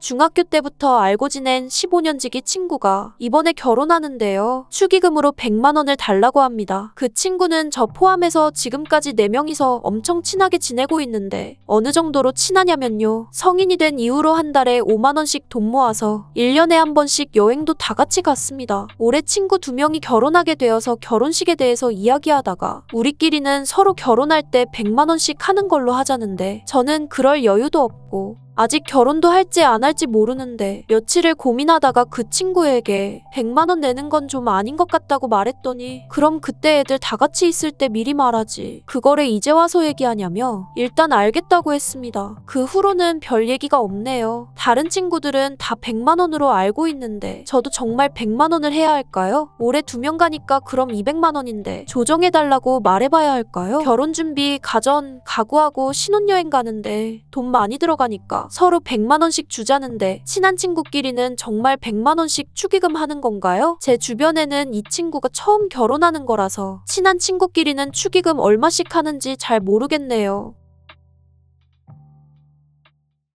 중학교 때부터 알고 지낸 15년 지기 친구가 이번에 결혼하는데요. 축의금으로 100만 원을 달라고 합니다. 그 친구는 저 포함해서 지금까지 4명이서 엄청 친하게 지내고 있는데 어느 정도로 친하냐면요. 성인이 된 이후로 한 달에 5만 원씩 돈 모아서 1년에 한 번씩 여행도 다 같이 갔습니다. 올해 친구 두 명이 결혼하게 되어서 결혼식에 대해서 이야기하다가 우리끼리는 서로 결혼할 때 100만 원씩 하는 걸로 하자는데 저는 그럴 여유도 없고 아직 결혼도 할지 안 할지 모르는데 며칠을 고민하다가 그 친구에게 100만 원 내는 건 좀 아닌 것 같다고 말했더니 그럼 그때 애들 다 같이 있을 때 미리 말하지 그거를 이제 와서 얘기하냐며 일단 알겠다고 했습니다. 그 후로는 별 얘기가 없네요. 다른 친구들은 다 100만 원으로 알고 있는데 저도 정말 100만 원을 해야 할까요? 올해 두 명 가니까 그럼 200만 원인데 조정해달라고 말해봐야 할까요? 결혼 준비, 가전, 가구하고 신혼여행 가는데 돈 많이 들어가니까 서로 100만 원씩 주자는데 친한 친구끼리는 정말 100만 원씩 축의금 하는 건가요? 제 주변에는 이 친구가 처음 결혼하는 거라서 친한 친구끼리는 축의금 얼마씩 하는지 잘 모르겠네요.